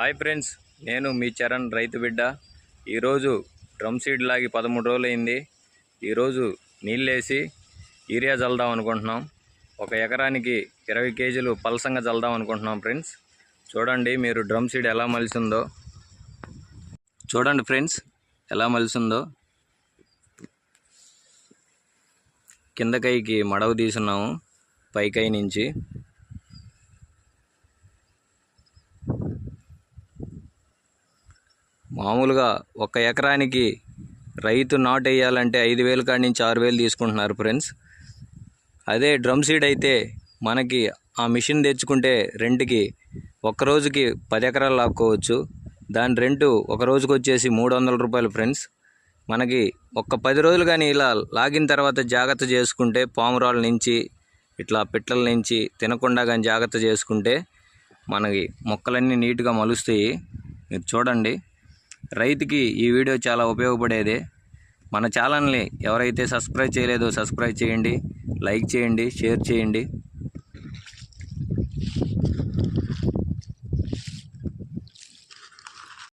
Hi friends నేను మీ చరణ్ రైతు బిడ్డ. ఈరోజు డ్రమ్ సీడ్ లాగి పదమూడు రోజులు అయింది ఈరోజు నీళ్ళేసి యూరియా చల్దాం అనుకుంటున్నాం. ఒక ఎకరానికి ఇరవై కేజీలు పలసంగా చల్దాం అనుకుంటున్నాం ఫ్రెండ్స్. చూడండి మీరు డ్రమ్ సీడ్ ఎలా మలిసిందో. చూడండి ఫ్రెండ్స్ ఎలా మలిసిందో. కిందకైకి మడవ తీసున్నాము పైకై నుంచి. మామూలుగా ఒక ఎకరానికి రైతు నాటు వేయాలంటే ఐదు వేల కాడి నుంచి ఆరు వేలు తీసుకుంటున్నారు ఫ్రెండ్స్. అదే డ్రమ్ సీడ్ అయితే మనకి ఆ మిషన్ తెచ్చుకుంటే రెంట్కి ఒక రోజుకి పది ఎకరాలు లాక్కోవచ్చు. దాని రెంటు ఒక రోజుకి వచ్చేసి మూడు వందల రూపాయలు ఫ్రెండ్స్. మనకి ఒక్క పది రోజులు కానీ ఇలా లాగిన తర్వాత జాగ్రత్త చేసుకుంటే పామురాల నుంచి ఇట్లా పిట్టల నుంచి తినకుండా కానీ జాగ్రత్త చేసుకుంటే మనకి మొక్కలన్నీ నీట్గా మలుస్తాయి. మీరు చూడండి. రైతుకి ఈ వీడియో చాలా ఉపయోగపడేది. మన ఛానల్ని ఎవరైతే సబ్స్క్రైబ్ చేయలేదో సబ్స్క్రైబ్ చేయండి లైక్ చేయండి షేర్ చేయండి.